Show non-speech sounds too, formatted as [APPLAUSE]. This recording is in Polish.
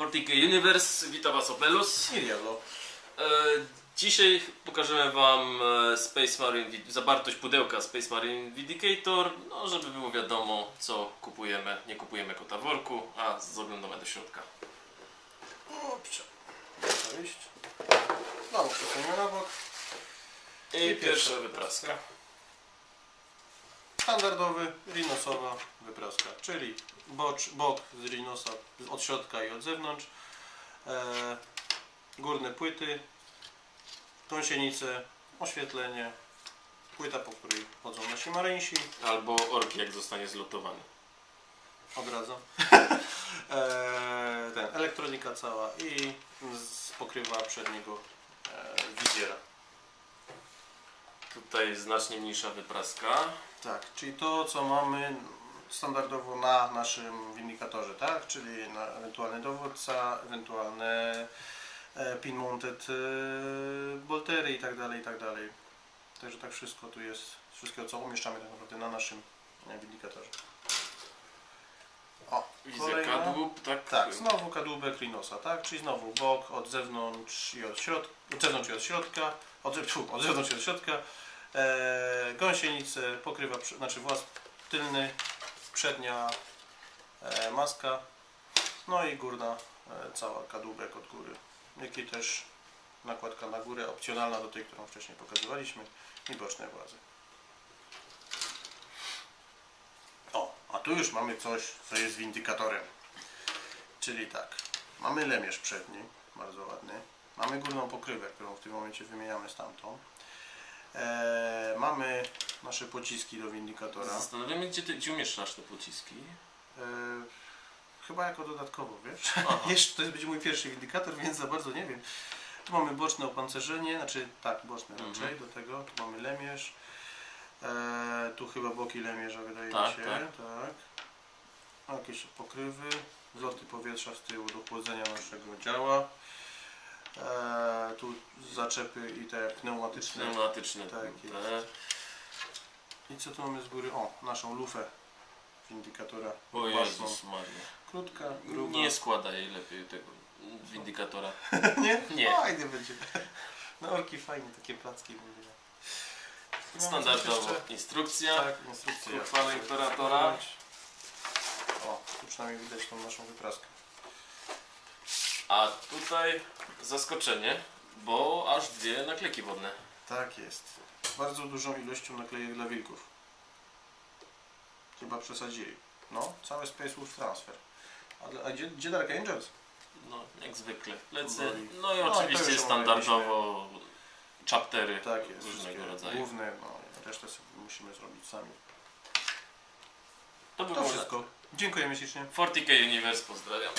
40K Universe, witam Was Opelus. I Diablo. E, dzisiaj pokażemy Wam e, Space Marine, zawartość pudełka Space Marine Vindicator, no żeby było wiadomo co kupujemy. Nie kupujemy kota worku, a zaglądamy do środka. Opcia. Wyjść. Znowu przesunę na bok. I, I pierwsza pierwsza wypraska. Standardowy, rinosowa wypraska, czyli bocz, bok z rinosa od środka i od zewnątrz. E, górne płyty, gąsienice, oświetlenie, płyta, po której chodzą nasi marynsi. Albo orki jak zostanie zlotowany. Odradzam. [LAUGHS] e, ten, elektronika cała i z pokrywa przedniego e, wizjera. Tutaj znacznie mniejsza wypraska. Tak, czyli to co mamy standardowo na naszym windikatorze, tak? Czyli na ewentualny dowódca, ewentualne e, pin mounted e, boltery i tak dalej, i tak dalej. Także tak wszystko tu jest, wszystkiego co umieszczamy tak naprawdę na naszym e, windikatorze. O, Widzę kolejna. kadłub, tak? Tak, znowu kadłubek Rinosa, tak? Czyli znowu bok od zewnątrz i od środka, od zewnątrz i od środka, od, od zewnątrz i od środka, e, gąsienice, pokrywa, znaczy włas tylny, przednia e, maska, no i górna e, cała kadłubek od góry, jak i też nakładka na górę, opcjonalna do tej, którą wcześniej pokazywaliśmy i boczne włazy. O, a tu już mamy coś, co jest windykatorem. Czyli tak, mamy lemierz przedni, bardzo ładny. Mamy górną pokrywę, którą w tym momencie wymieniamy z tamtą. Eee, mamy nasze pociski do windykatora. Zastanawiamy gdzie Ty gdzie umieszczasz te pociski. Eee, chyba jako dodatkowo, wiesz? [LAUGHS] Jeszcze to jest będzie mój pierwszy windykator, więc za bardzo nie wiem. Tu mamy boczne opancerzenie, znaczy tak, boczne Mhm. raczej do tego. Tu mamy lemierz. Eee, tu chyba boki lemierza wydaje Tak, mi się. tak. tak. Jakieś pokrywy, zloty powietrza z tyłu do chłodzenia naszego działa. Eee, tu zaczepy i te pneumatyczne. Pneumatyczne. Tak te. I co tu mamy z góry? O, naszą lufę windykatora. O. Jezus Maria. Krótka, gruba. Nie składa jej lepiej tego windykatora. [LAUGHS] Nie? Nie. Fajny będzie. No orki fajnie, takie placki. Mamy Standardowo instrukcja. Tak, instrukcja. Uchwała imperatora. O, tu przynajmniej widać tą naszą wypraskę. A tutaj zaskoczenie, bo aż dwie naklejki wodne. Tak jest. Bardzo dużą ilością naklejek dla wilków. Chyba przesadzili. No, cały Space Wolf Transfer. A, a gdzie, gdzie Dark Angels? No, jak zwykle. Plecy. No i No to oczywiście już standardowo chaptery Tak jest. różnego rodzaju. Główne, no, resztę sobie musimy zrobić sami. To by To było wszystko. Dziękujemy ślicznie. 40k Universe, pozdrawiam.